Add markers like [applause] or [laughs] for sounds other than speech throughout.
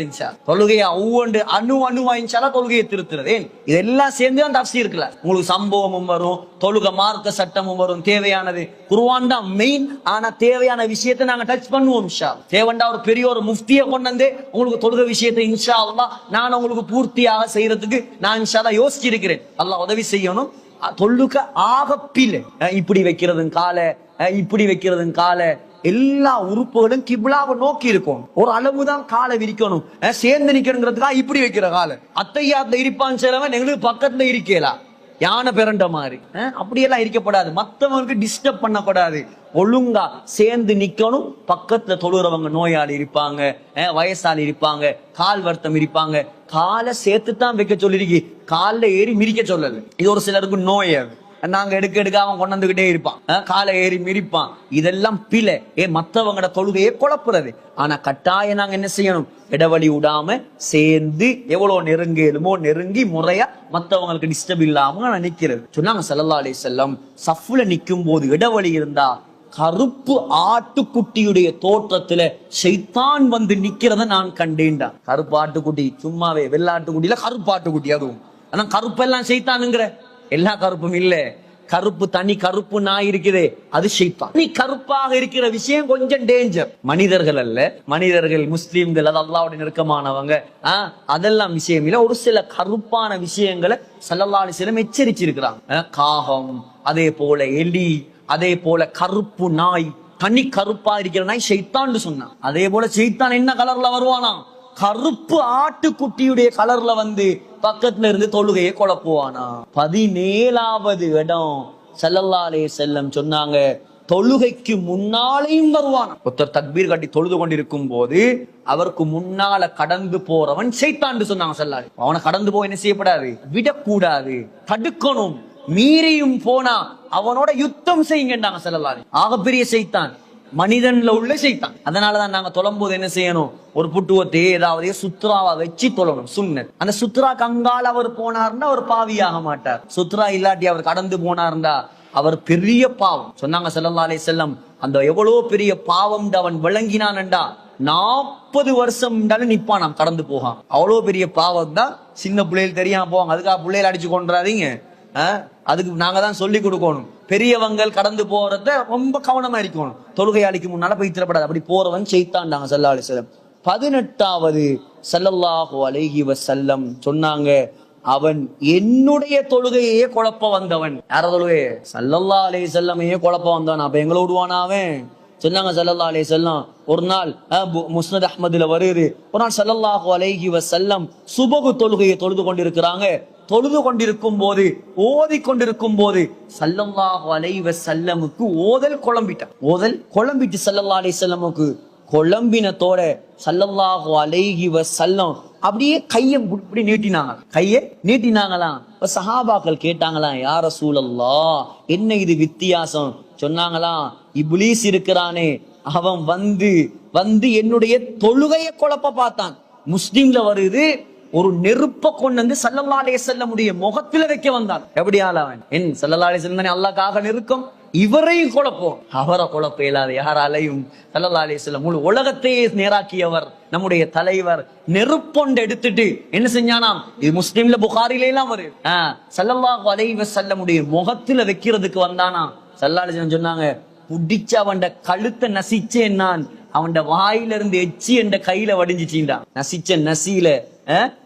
தொழுகையா தொழுகையை ஒவ்வொன்று அணு அணுவா இன்ஷால்லா தொழுகையை திருத்துறது. ஏன்? இதெல்லாம் சேர்ந்து தான் தப்சி இருக்குல்ல? உங்களுக்கு சம்பவமும் வரும் தொழுக மார்க்க சட்டமும் வரும் தேவையானது. குருவான் தான் மெயின் ஆனா தேவையான விஷயத்தை நாங்க டச் பண்ணுவோம் இன்ஷா தேவண்டா ஒரு பெரிய ஒரு முஃப்தியை கொண்டு வந்து உங்களுக்கு தொழுக விஷயத்தை இன்ஷா அல்லா நான் உங்களுக்கு பூர்த்தியாக செய்யறதுக்கு நான் இன்ஷா தான் யோசிச்சிருக்கிறேன். அல்லாஹ் உதவி செய்யணும். தொழுக ஆகப்பில் இப்படி வைக்கிறதும் காலை இப்படி வைக்கிறதும் காலை எல்லா உறுப்புகளும் கிபிலாவை நோக்கி இருக்கும். ஒரு அளவுதான் காலை விரிக்கணும். சேர்ந்து நிக்கணுங்கிறதுக்காக இப்படி வைக்கிற காலை. அத்தையாத்துல இருப்பான் சிலவன் எங்களுக்கு பக்கத்துல இருக்கேலா. யானை பிறண்ட மாதிரி. அப்படியெல்லாம் இருக்கப்படாது. மத்தவங்களுக்கு டிஸ்டர்ப் பண்ணக்கூடாது. ஒழுங்கா சேர்ந்து நிக்கணும். பக்கத்துல தொழுறவங்க நோயாளி இருப்பாங்க. வயசாளி இருப்பாங்க. கால் வருத்தம் இருப்பாங்க. காலை சேர்த்து தான் வைக்க சொல்லிருக்கு. காலில் ஏறி மிரிக்க சொல்லல. இது ஒரு சிலருக்கு நோய் அது. நாங்க எடுக்க எடுக்க அவன் கொண்டு வந்துகிட்டே இருப்பான் காலை ஏறி மிரிப்பான் இதெல்லாம் பிழை. ஏ மத்தவங்கட தொழுகையை குழப்புறது. ஆனா கட்டாயம் நாங்க என்ன செய்யணும்? இடைவெளி விடாம சேர்ந்து எவ்வளவு நெருங்கலுமோ நெருங்கி முறையா மத்தவங்களுக்கு டிஸ்டர்ப் இல்லாம நான் நிக்கிறது. சொன்னாங்க சல்லல்லா அலி செல்லம் சஃப்ல நிக்கும் போது இடைவெளி இருந்தா கருப்பு ஆட்டுக்குட்டியுடைய தோற்றத்துல செய்தான் வந்து நிக்கிறத நான் கண்டேன்டா. கருப்பு ஆட்டுக்குட்டி சும்மாவே வெள்ளாட்டுக்குட்டியில கருப்பு ஆட்டுக்குட்டி அதுவும். ஆனா கருப்பெல்லாம் செய்தானுங்கிற எல்லா கருப்பும் இல்ல. கருப்பு தனி கருப்பு நாய் இருக்குதே. அது ஷைத்தான். நீ கருப்பாக இருக்கிற விஷயம் கொஞ்சம் டேஞ்சர் மனிதர்கள் அல்ல. மனிதர்கள் முஸ்லீம்கள் அது அல்லாவுடைய நெருக்கமானவங்க. ஆஹ் அதெல்லாம் விஷயம் இல்ல. ஒரு சில கருப்பான விஷயங்களை சல்லல்லாஹு சிலம் எச்சரிச்சிருக்கிறாங்க. காகம் அதே போல எலி அதே போல கருப்பு நாய் தனி கருப்பா இருக்கிற நாய் ஷைத்தான்னு சொன்னான். அதே போல ஷைத்தான் என்ன கலர்ல வருவானா கருப்பு ஆட்டுக்குட்டியுடைய கலர்ல வந்து பக்கத்துல இருந்து தொழுகையை குழப்புவானா? பதினேழாவது இடம் செல்லல்லாலே செல்லம் சொன்னாங்க தொழுகைக்கு முன்னாலேயும் வருவான்? ஒருத்தர் தக்பீர் கட்டி தொழுது கொண்டிருக்கும் போது அவருக்கு முன்னால கடந்து போறவன் செய்தான்னு சொன்னாங்க செல்லாரு அவனை கடந்து போய் என்ன செய்யப்படாது? விடக்கூடாது. தடுக்கணும். மீறியும் போனா அவனோட யுத்தம் செய்யுங்கன்னாங்க செல்லலாரு ஆகப்பெரிய செய்தான் மனிதன்ல உள்ள செய்தான் அதனாலதான் நாங்க தொழும்போது என்ன செய்யணும்? ஒரு புட்டுவத்தையே ஏதாவது சுத்ராவா வச்சு தொழணும் சுண்ணத். அந்த சுத்ரா கங்கால் அவர் போனார்னா அவர் பாவியாக மாட்டார். சுத்ரா இல்லாட்டி அவர் கடந்து போனார்னா அவர் பெரிய பாவம். சொன்னாங்க செல்லல்லா அலே செல்லம் அந்த எவ்வளவு பெரிய பாவம் அவன் விளங்கினான்டா நாற்பது வருஷம் நிப்பானாம் கடந்து போகான். அவ்வளோ பெரிய பாவம் தான் சின்ன பிள்ளைகள் தெரியாம போவாங்க. அதுக்காக பிள்ளைகள் அடிச்சு கொண்டாதீங்க அதுக்கு நாங்க தான் சொல்லி கொடுக்கணும். பெரியவங்கள் கடந்து போறத ரொம்ப கவனமா இருக்கணும். தொழுகையாளிக்கு முன்னால போய் அப்படி போறவன் செய்தாண்டாங்க சல்லா அலிஸ்லம் பதினெட்டாவது சல்லல்லாஹு அலைஹி செல்லம் சொன்னாங்க அவன் என்னுடைய தொழுகையே குழப்ப வந்தவன். யார தொழுகை சல்லல்லா அலே செல்லமையே குழப்ப வந்தவன். அப்ப எங்களை விடுவானா அவன்? சொன்னாங்க சல்லல்லா அலே செல்லம் ஒரு நாள் முஸ்னத் அஹ்மதுல வருது. ஒரு நாள் சல்லல்லாஹு அலைஹி வசல்லம் சுபகு தொழுகையை தொழுது கொண்டிருக்கிறாங்க. தொழுது கொண்டிருக்கும் போது ஓதி கொண்டிருக்கும் போது சல்லல்லாஹு அலைவ செல்லமுக்கு ஓதல் குழம்பிட்டான். ஓதல் குழம்பிட்டு சல்லல்லாஹு செல்லமுக்கு வஸல்லமுக்கு குழம்பினத்தோட சல்லல்லாஹு அலைஹி வஸல்லம் அப்படியே கையை இப்படி நீட்டினாங்க. கையை நீட்டினாங்களாம் இப்ப சஹாபாக்கள் கேட்டாங்களாம் யார சூழல்லா என்ன இது வித்தியாசம்? சொன்னாங்களாம் இப்லீஸ் இருக்கிறானே. அவன் வந்து வந்து என்னுடைய தொழுகையை குழப்ப பார்த்தான். முஸ்லீம்ல வருது ஒரு நெருப்ப கொண்டு வந்து சல்லல்லா செல்ல முடிய முகத்துல வைக்க வந்தான் எப்படியால அவன் என் சல்லல்லா அலைஹி வஸல்லம் தானே நெருக்கம்? இவரையும் குழப்போம் அவரை குழப்பம் இல்லாத யாராலையும் சல்லல்லா அலைஹி வஸல்லம். முழு உலகத்தையே நேராக்கியவர் நம்முடைய தலைவர் நெருப்பொண்டு எடுத்துட்டு என்ன செஞ்சானாம்? இது முஸ்லீம்ல புகாரில எல்லாம் வரு. ஆஹ் சல்லல்லாஹு செல்ல வஸல்லமுடைய முகத்துல வைக்கிறதுக்கு வந்தானா சல்லல்லா சொன்னாங்க புடிச்ச அவன் கழுத்தை நசிச்சேன் நான். அவன் வாயில இருந்து எச்சி என்ற கையில வடிஞ்சிச்சின்றான் நசிச்ச நசியில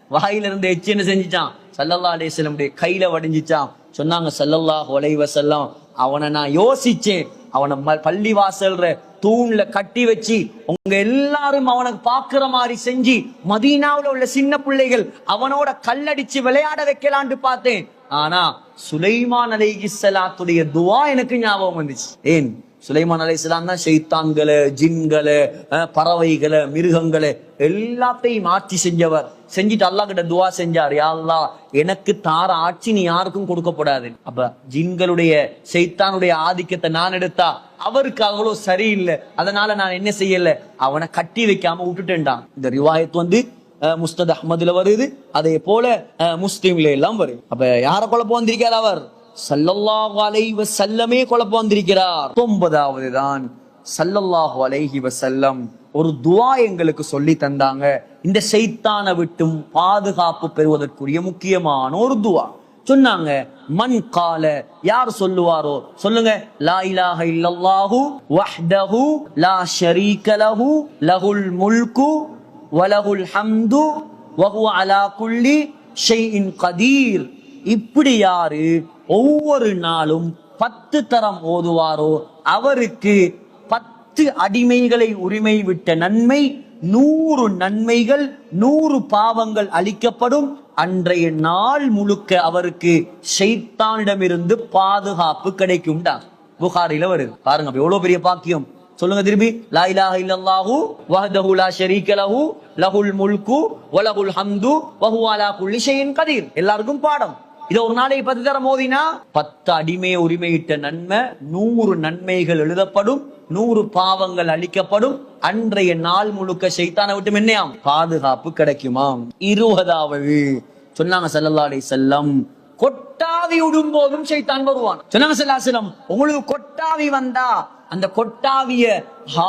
வாயிலிருந்து வாயில இருந்து என்ன செஞ்சிட்டான் சல்லல்லா அலிஸ்லமுடைய கையில வடிஞ்சிச்சான். சொன்னாங்க சல்லல்லா அலைஹி செல்லம் அவனை நான் யோசிச்சேன். அவனை ம- பள்ளி வாசல்ற தூண்ல கட்டி வச்சு உங்க எல்லாரும் அவனுக்கு பாக்குற மாதிரி செஞ்சு மதீனாவுல உள்ள சின்ன பிள்ளைகள் அவனோட கல்லடிச்சு விளையாட வைக்கலான்னு பார்த்தேன். ஆனா சுலைமான் அலைஹிஸ்ஸலாத்துடைய துவா எனக்கு ஞாபகம் வந்துச்சு. ஏன்? சுலைமான் அலைஹிஸ்ஸலாம் தான் ஷைத்தான்களை ஜின்களை பறவைகளை மிருகங்களை எல்லாத்தையும் ஆட்சி செஞ்சவர். செஞ்சுட்டு அல்லாஹ் கிட்ட துவா செஞ்சார். யாழ்லா எனக்கு தார ஆட்சி நீ யாருக்கும் கொடுக்கப்படாது. அப்ப ஜின்களுடைய செய்தானுடைய ஆதிக்கத்தை நான் எடுத்தா அவருக்கு அவ்வளவு சரியில்லை. அதனால நான் என்ன செய்யல? அவனை கட்டி வைக்காம விட்டுட்டேன்டான். இந்த ரிவாயத் வந்து முஸ்தத் அஹமதுல வருது. அதே போல அஹ், எல்லாம் வருது. அப்ப யார குழப்பம் வந்திருக்கார் அவர்? சல்லல்லாஹு அலைஹி வஸல்லமே குழப்பம் வந்திருக்கிறார். ஒன்பதாவது தான் சல்லல்லாஹு அலைஹி வஸல்லம் ஒரு துவா எங்களுக்கு சொல்லி தந்தாங்க. இந்த செய்தான விட்டும் பாதுகாப்பு பெறுவதற்குரிய முக்கியமான ஒரு துவா. சொன்னாங்க மன் கால யார் சொல்லுவாரோ சொல்லுங்க. லா இலாஹ இல்லல்லாஹு வஹ்தஹு லா ஷரீக லஹு லஹுல் முல்கு வலஹுல் ஹம்து வஹுவ அலா குல்லி ஷைஇன் கதீர். இப்படி யாரு ஒவ்வொரு நாளும் பத்து தரம் ஓதுவாரோ? அவருக்கு பத்து அடிமைகளை உரிமை விட்ட நன்மை நூறு நன்மைகள் நூறு பாவங்கள் அளிக்கப்படும். அன்றைய நாள் முழுக்க அவருக்கு ஷைத்தானிடமிருந்து பாதுகாப்பு கிடைக்கும்டா. புகாரில வருது. பாருங்க எவ்வளவு பெரிய பாக்கியம். சொல்லுங்க திரும்பி. லா இலாஹ இல்லல்லாஹு வஹதஹு லா ஷரீக லஹு லஹுல் முல்கு வலஹுல் ஹம்து வஹுவ அலா குல்லி ஷைஇன் கதீர். எல்லாருக்கும் பாடம். இதை ஒரு நாளைக்கு பத்து தர மோதினா பத்து அடிமையை உரிமையிட்ட நன்மை நூறு நன்மைகள் எழுதப்படும் நூறு பாவங்கள் அளிக்கப்படும் அன்றைய நாள் முழுக்க செய்தான விட்டு என்னையாம் பாதுகாப்பு கிடைக்குமாம். இருபதாவது சொன்னாங்க ஸல்லல்லாஹு செல்லம் கொட்டாவி விடும் போதும் சைத்தான் வருவான். சொன்னாங்க ஸல்லல்லாஹு உங்களுக்கு கொட்டாவி வந்தா அந்த கொட்டாவிய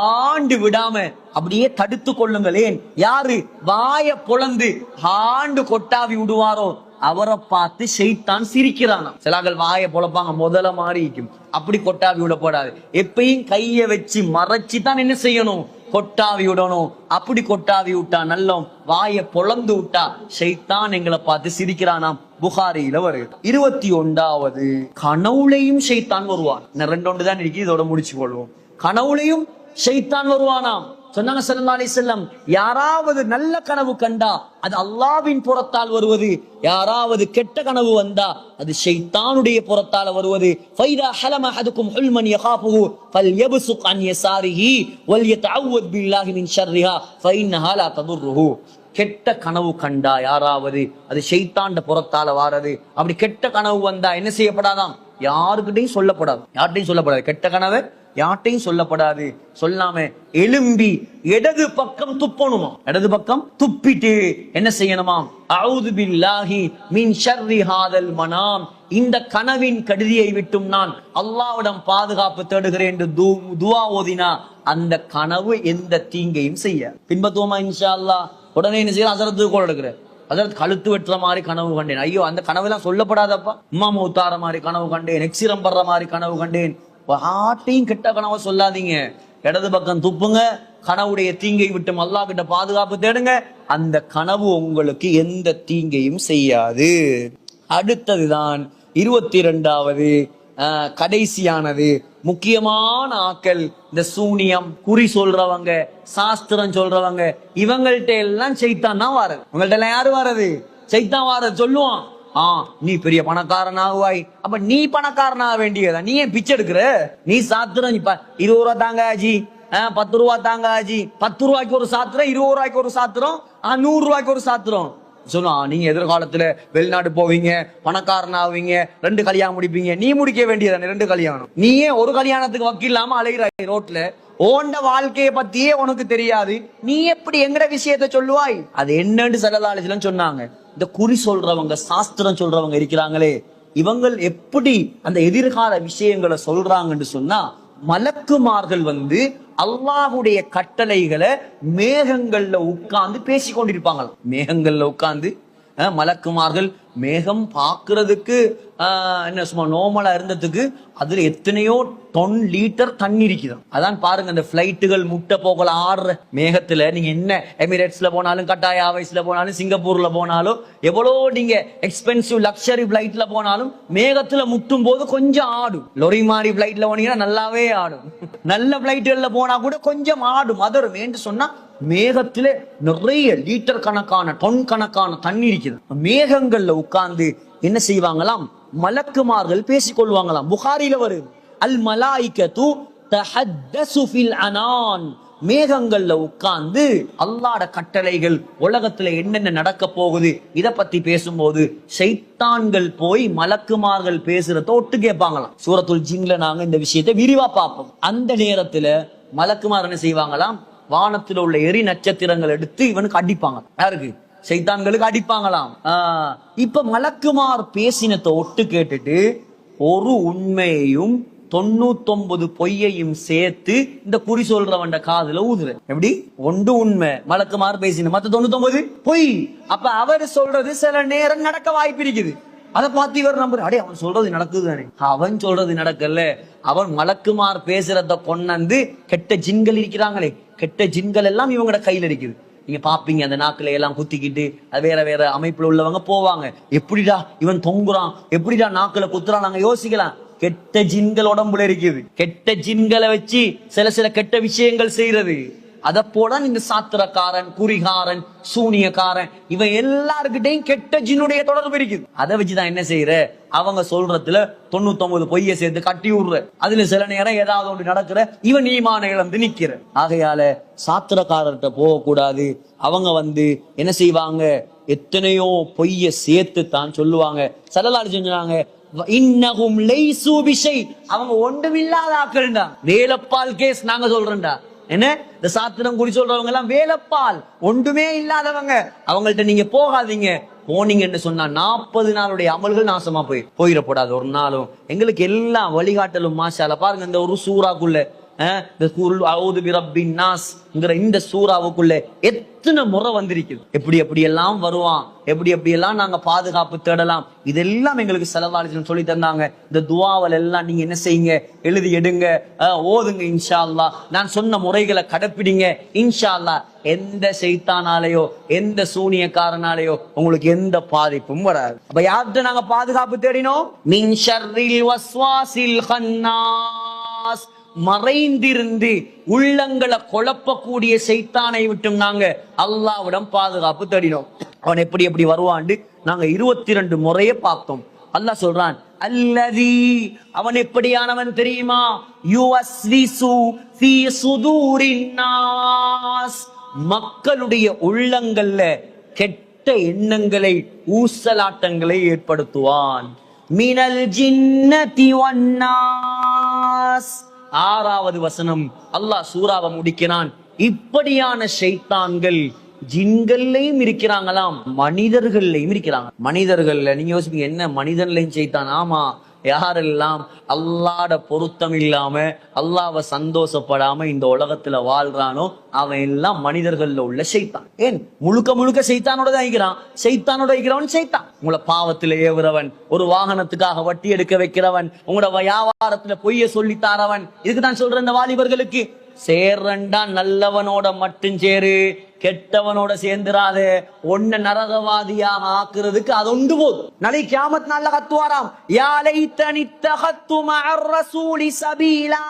ஆண்டு விடாம அப்படியே தடுத்து கொள்ளுங்களேன். யாரு? வாய பொழந்து ஆண்டு கொட்டாவி விடுவாரோ? அவரை பார்த்து ஷைத்தான் சிரிக்கிறானா சிலாக்கள் வாயை பொழப்பாங்க முதல்ல மாறிக்கும் அப்படி கொட்டாவி விடப்படாது எப்பயும் கைய வச்சு மறைச்சு தான் என்ன செய்யணும்? கொட்டாவி விடணும். அப்படி கொட்டாவி விட்டா நல்லோம். வாயை பொழந்து விட்டா ஷைத்தான் எங்களை பார்த்து சிரிக்கிறானாம். புகாரியில வருது. இருபத்தி ஒன்றாவது கனவுலையும் ஷைத்தான் வருவான். ரெண்டு ஒன்று தான் இருக்கு இதோட முடிச்சு கொள்வோம். கனவுலையும் ஷைத்தான் வருவானாம். சொன்னாங்க ஸல்லல்லாஹு அலைஹி யாராவது நல்ல கனவு கண்டா அது அல்லாவின் புறத்தால் வருவது யாராவது கெட்ட கனவு வந்தா அது ஷைத்தானுடைய புறத்தால் வருவது. ஃபைதா ஹலம அஹதுக்கும் ஹுல்மன் ஃபல் ஃபல்யப்சுக் அன் யசாரிஹி வல்யதஅவ்வத் பில்லாஹி மின் ஷர்ரிஹா ஃபைன்னஹா லா ததுர்ருஹு. கெட்ட கனவு கண்டா யாராவது அது ஷைத்தாண்ட புறத்தால வாரது. அப்படி கெட்ட கனவு வந்தா என்ன செய்யப்படாதாம்? யாருக்கிட்டையும் சொல்லப்படாது. யார்கிட்டையும் சொல்லப்படாது. கெட்ட கனவு யார்ட்டையும் சொல்லப்படாது. சொல்லாம எலும்பி இடது பக்கம் துப்பணுமா இடது பக்கம் துப்பிட்டு என்ன செய்யணுமாம்? அவுது பில்லாஹி மின் ஷர்ரி ஹாதல் மனாம். இந்த கனவின் கடுதியை விட்டும் நான் அல்லாவிடம் பாதுகாப்பு தேடுகிறேன் என்று துவா ஓதினா அந்த கனவு எந்த தீங்கையும் செய்ய. பின்பத்துவமா இன்ஷா அல்லாஹ் உடனே என்ன செய்யலாம்? அசரத்து கோல் அதாவது கழுத்து வெட்டுற மாதிரி கனவு கண்டேன். ஐயோ அந்த கனவு எல்லாம் சொல்லப்படாதப்பா. உம்மா உத்தார மாதிரி கனவு கண்டேன். எக்ஸிரம் படுற மாதிரி கனவு கண்டேன். யார்ட்டையும் கெட்ட கனவை சொல்லாதீங்க. இடது பக்கம் துப்புங்க கனவுடைய தீங்கை விட்டு அல்லா கிட்ட பாதுகாப்பு தேடுங்க. அந்த கனவு உங்களுக்கு எந்த தீங்கையும் செய்யாது. அடுத்ததுதான் இருபத்தி ரெண்டாவது கடைசியானது. முக்கியமான ஆக்கள் இந்த சூனியம் குறி சொல்றவங்க சாஸ்திரம் சொல்றவங்க இவங்கள்ட்ட எல்லாம் சைத்தான் தான் வாரது. இவங்கள்ட்ட எல்லாம் யாரு வாரது? சைத்தான் வாரது சொல்லுவான். ஆ நீ பெரிய பணக்காரன் ஆகுவாய் அப்ப நீ பணக்காரன் ஆக வேண்டியதா நீ ஏன் பிச்சை எடுக்கிற? நீ சாத்துற நீ இருபது ரூபா தாங்க ஆஜி ஆ, பத்து ரூபா தாங்க ஆஜி பத்து ரூபாய்க்கு ஒரு சாத்திரம் இருபது ரூபாய்க்கு ஒரு சாத்திரம் ஆ, நூறு ரூபாய்க்கு ஒரு சாத்திரம். சொன்னா நீங்க எதிர்காலத்துல வெளிநாடு போவீங்க பணக்காரன் ஆவீங்க ரெண்டு கல்யாணம் முடிப்பீங்க. நீ முடிக்க வேண்டியதானே? ரெண்டு கல்யாணம். நீ ஏன் ஒரு கல்யாணத்துக்கு வக்கீல் இல்லாம அலைகிறாய் ரோட்ல? ஓண்ட வாழ்க்கையை பத்தியே உனக்கு தெரியாது. நீ எப்படி எங்கட விஷயத்த சொல்லுவாய்? அது என்னன்னு செல்லலாளிச்சலம் சொன்னாங்க. இந்த குறி சொல்றவங்க சாஸ்திரம் சொல்றவங்க இருக்கிறாங்களே இவங்கள் எப்படி அந்த எதிர்கால விஷயங்களை சொல்றாங்கன்னு சொன்னா மலக்குமார்கள் வந்து அல்லாஹுடைய கட்டளைகளை மேகங்கள்ல உட்கார்ந்து பேசி கொண்டிருப்பாங்க மேகங்கள்ல உட்கார்ந்து மலக்குமார்கள் மேகம் பார்க்கறதுக்கு ஆஹ், என்ன சும்மா நோமலா இருந்ததுக்கு அதுல எத்தனையோ டொன் லீட்டர் தண்ணி இருக்குது அதான் பாருங்க இந்த பிளைட்டுகள் முட்டை போகல ஆடுற மேகத்துல நீங்க என்ன எமிரேட்ஸ்ல போனாலும் கட்டாய ஆவைஸ்ல போனாலும் சிங்கப்பூர்ல போனாலும் எவ்வளோ நீங்க எக்ஸ்பென்சிவ் லக்ஸரி பிளைட்ல போனாலும் மேகத்துல முட்டும் போது கொஞ்சம் ஆடும். லொரி மாதிரி பிளைட்ல போனீங்கன்னா நல்லாவே ஆடும். [laughs] நல்ல பிளைட்டுகள்ல போனா கூட கொஞ்சம் ஆடும் அதரும் வேண்டு சொன்னா மேகத்திலே நிறைய லீட்டர் கணக்கான டொன் கணக்கான தண்ணி இருக்குது. மேகங்கள்ல உட்கார்ந்து என்ன செய்வாங்களாம்? மலக்குமார்கள் பேசிக்கொள்வாங்களாம். புகாரில வருது. அல் மலாய்கத்து தஹத்தசு ஃபில் அனான். மேகங்கள்ல உட்கார்ந்து அல்லாட கட்டளைகள் உலகத்துல என்னென்ன நடக்க போகுது இத பத்தி பேசும்போது சைத்தான்கள் போய் மலக்குமார்கள் பேசுறத ஒட்டு கேட்பாங்களாம். சூரத்துல் ஜின்ல நாங்க இந்த விஷயத்தை விரிவா பார்ப்போம். அந்த நேரத்துல மலக்குமார் என்ன செய்வாங்களாம்? வானத்துல உள்ள எரி நட்சத்திரங்கள் எடுத்து இவனுக்கு அடிப்பாங்க. யாருக்கு? சைத்தான்களுக்கு அடிப்பாங்களாம். ஆஹ் இப்ப மலக்குமார் பேசினத்தை ஒட்டு கேட்டுட்டு ஒரு உண்மையையும் தொண்ணூத்தொன்பது பொய்யையும் சேர்த்து இந்த குறி சொல்றவன் காதுல ஊதுற எப்படி? ஒன்று உண்மை. மலக்குமாறு பேசின மத்த தொண்ணூத்தொன்பது பொய். அப்ப அவர் சொல்றது சில நேரம் நடக்க வாய்ப்பு இருக்குது. அதை பார்த்து இவர் நம்புற அடே அவன் சொல்றது நடக்குது தானே அவன் சொல்றது நடக்கல. அவன் மலக்குமார் பேசுறத கொண்டாந்து கெட்ட ஜின்கள் இருக்கிறாங்களே. கெட்ட ஜின்கள் எல்லாம் இவங்களோட கையில் இருக்குது நீங்க பாப்பீங்க அந்த நாக்குல எல்லாம் குத்திக்கிட்டு அது வேற வேற அமைப்புல உள்ளவங்க போவாங்க. எப்படிடா இவன் தொங்குறான்? எப்படிடா நாக்குல குத்துறான்? நாங்க யோசிக்கலாம். கெட்ட ஜின்கள் உடம்புல இருக்குது. கெட்ட ஜின்களை வச்சு சில சில கெட்ட விஷயங்கள் செய்யறது அத போல இந்த சாத்திரக்காரன் குறிகாரன் சூனியக்காரன் இவன் எல்லாருக்கிட்டையும் கெட்ட ஜின்னுடைய தொடர்பு இருக்குது. அதை வச்சுதான் என்ன செய்யற? அவங்க சொல்றதுல தொண்ணூத்தொன்பது பொய்ய சேர்த்து கட்டி விடுற. அதுல சில நேரம் ஏதாவது ஒன்று நடக்கிற இவன் நீமான இழந்து நிக்கிற. ஆகையால சாத்திரக்காரர்கிட்ட போகக்கூடாது. அவங்க வந்து என்ன செய்வாங்க? எத்தனையோ பொய்ய சேர்த்து தான் சொல்லுவாங்க சலலாடு செஞ்சாங்க இன்னகும் லைசு அவங்க ஒன்றுமில்லாத ஆக்கள்டா. வேலப்பால் கேஸ் நாங்க சொல்றேன்டா. என்ன? இந்த சாத்திரம் குறி சொல்றவங்க எல்லாம் வேலைப்பால் ஒன்றுமே இல்லாதவங்க. அவங்கள்ட்ட நீங்க போகாதீங்க. போனீங்கன்னு சொன்னா நாற்பது நாளுடைய அமல்கள் நாசமா போய் போயிடப்படாது ஒரு நாளும். எங்களுக்கு எல்லாம் வழிகாட்டலும் மாஷால பாருங்க இந்த ஒரு சூறாக்குள்ள இந்த குருள் அவுது நாஸ்ங்கிற இந்த சூறாவுக்குள்ள எத்தனை முறை வந்திருக்குது? எப்படி எப்படி எல்லாம் வருவான்? எப்படி எப்படி எல்லாம் நாங்க பாதுகாப்பு தேடலாம்? இதெல்லாம் எங்களுக்கு செலவாளிச்சு சொல்லி தந்தாங்க. இந்த துவாவல் எல்லாம் நீங்க என்ன செய்யுங்க? எழுதி எடுங்க. ஓதுங்க இன்ஷா அல்லா நான் சொன்ன முறைகளை கடைப்பிடிங்க. இன்ஷா அல்லா எந்த செய்தானாலேயோ எந்த சூனியக்காரனாலேயோ உங்களுக்கு எந்த பாதிப்பும் வராது. அப்ப யார்கிட்ட நாங்க பாதுகாப்பு தேடினோம்? மின் ஷர்ரில் வஸ்வாசில் ஹன்னாஸ். மறைந்திருந்து உள்ளங்களை குழப்பக்கூடிய செய்தானை விட்டும் நாங்க அல்லாவிடம் பாதுகாப்பு தேடினோம். அவன் எப்படி எப்படி வருவான்னு நாங்க இருபத்தி ரெண்டு முறைய பார்த்தோம். அல்லாஹ் சொல்றான் அல்லதி அவன் எப்படியானவன் தெரியுமா? யுவஸ்விசு ஃபீ சுதூரின் மக்களுடைய உள்ளங்கள்ல கெட்ட எண்ணங்களை ஊசலாட்டங்களை ஏற்படுத்துவான். மினல் ஜின்னதி வன்னாஸ் ஆறாவது வசனம். அல்லாஹ் சூறாவை முடிக்கிறான். இப்படியான ஷைத்தான்கள் ஜிங்கல்லையும் இருக்கிறாங்களாம் மனிதர்கள்லையும் இருக்கிறாங்க. மனிதர்கள்ல நீங்க யோசிப்பீங்க என்ன மனிதன்லையும் செய்தான் ஆமா யாரெல்லாம் அல்லாட பொருத்தம் இல்லாம அல்லாவை சந்தோஷப்படாம இந்த உலகத்துல வாழ்றானோ அவன் எல்லாம் மனிதர்கள்ல உள்ள செய்தான் ஏன்? முழுக்க முழுக்க செய்தானோட தான் இருக்கிறான். செய்தானோட இருக்கிறவன் செய்தான் உங்களை பாவத்துல ஏவுறவன் ஒரு வாகனத்துக்காக வட்டி எடுக்க வைக்கிறவன் உங்களோட வியாபாரத்துல பொய்ய சொல்லி தாரவன். இதுக்கு தான் சொல்றேன் இந்த வாலிபர்களுக்கு சேர்றண்டா நல்லவனோட மட்டும் சேரு கெட்டவனோட சேர்ந்துராது. ஒன்ன நரகவாதியாக ஆக்குறதுக்கு அது ஒன்று போதும் நாளை கியாமத் நல்ல கத்துவாராம். யாலை தனித்தகத்து மஅர் சபீலா.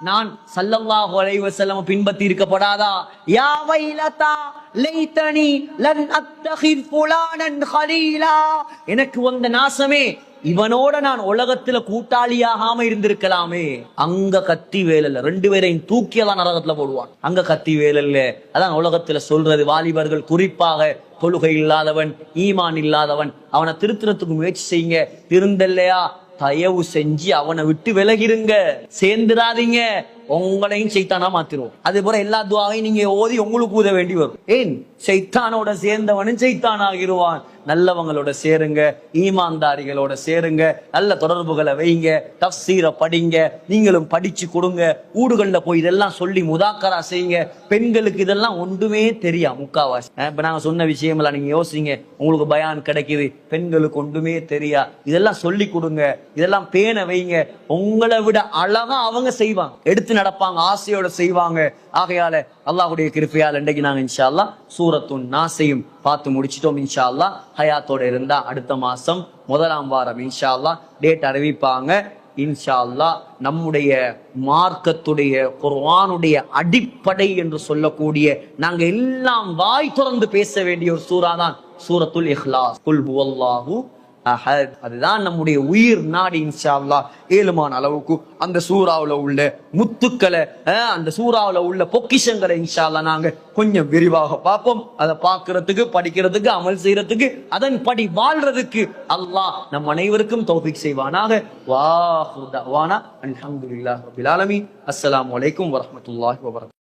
நான் சல்லல்லாஹு அலைவசல்லம் பின்பற்றி இருக்கப்படாதா? யா வைலதா லைத்தனி லன் அத்தகித் ஃபுலானன் ஹலீலா. எனக்கு வந்த நாசமே இவனோட நான் உலகத்துல கூட்டாளியாகாம இருந்திருக்கலாமே. அங்க கத்தி வேலல்ல ரெண்டு பேரையும் தூக்கியதான் நரகத்துல போடுவான். அங்க கத்தி வேலல்ல அதான் உலகத்துல சொல்றது வாலிபர்கள் குறிப்பாக தொழுகை இல்லாதவன் ஈமான் இல்லாதவன் அவனை திருத்துறதுக்கு முயற்சி செய்யுங்க. திருந்தல்லையா? தயவு செஞ்சு அவனை விட்டு விலகிருங்க. சேர்ந்துடாதீங்க. உங்களையும் சைத்தானா மாத்திருவோம் அதே போல எல்லா துவாவையும் நீங்க ஓதி உங்களுக்கு ஊத வேண்டி வரும். ஏன்? சைத்தானோட சேர்ந்தவனும் சைத்தான் ஆகிருவான் நல்லவங்களோட சேருங்க ஈமான்தாரிகளோட சேருங்க நல்ல தொடர்புகளை வைங்க தஃசீரை படிங்க நீங்களும் படிச்சு கொடுங்க ஊடுகளில் போய் இதெல்லாம் சொல்லி முதாக்கரா செய்யுங்க. பெண்களுக்கு இதெல்லாம் ஒன்றுமே தெரியா முக்காவாசி. இப்போ நாங்கள் சொன்ன விஷயமெல்லாம் நீங்கள் யோசிங்க உங்களுக்கு பயான் கிடைக்குது பெண்களுக்கு ஒன்றுமே தெரியா. இதெல்லாம் சொல்லி கொடுங்க இதெல்லாம் பேண வைங்க. உங்களை விட அழகா அவங்க செய்வாங்க. எடுத்து நடப்பாங்க ஆசையோட செய்வாங்க. ஆகையால அல்லாஹுடைய கிருப்பையால் இன்றைக்கு நாங்கள் இன்ஷா அல்லாஹ் சூரத்துன் நாசையும் பார்த்து முடிச்சிட்டோம் இன்ஷா அல்லாஹ் ஹயாத்தோட இருந்தா அடுத்த மாசம் முதலாம் வாரம் இன்ஷா அல்லாஹ் டேட் அறிவிப்பாங்க. இன்ஷா அல்லாஹ் நம்முடைய மார்க்கத்துடைய குர்வானுடைய அடிப்படை என்று சொல்லக்கூடிய நாங்க எல்லாம் வாய் திறந்து பேச வேண்டிய ஒரு சூறா தான் சூரத்துல் இஹ்லாஸ். குல் ஹுவல்லாஹு அஹத். அதுதான் நம்முடைய உயிர் நாடி இன்ஷா ஏழுமான அளவுக்கு அந்த சூறாவுல உள்ள முத்துக்களை அந்த சூறாவுல உள்ள பொக்கிஷங்களை இன்ஷால்லா நாங்கள் நாங்க கொஞ்சம் விரிவாக பார்ப்போம். அதை பார்க்கறதுக்கு படிக்கிறதுக்கு அமல் செய்யறதுக்கு அதன் படி வாழ்றதுக்கு அல்லாஹ் நம் அனைவருக்கும் தௌபிக் செய்வானாக. வாஹு தஅவானா அல்ஹம்துலில்லாஹி ரப்பில் ஆலமீன். அஸ்ஸலாமு அலைக்கும் வரஹ்மத்துல்லாஹி வபரகாத்துஹு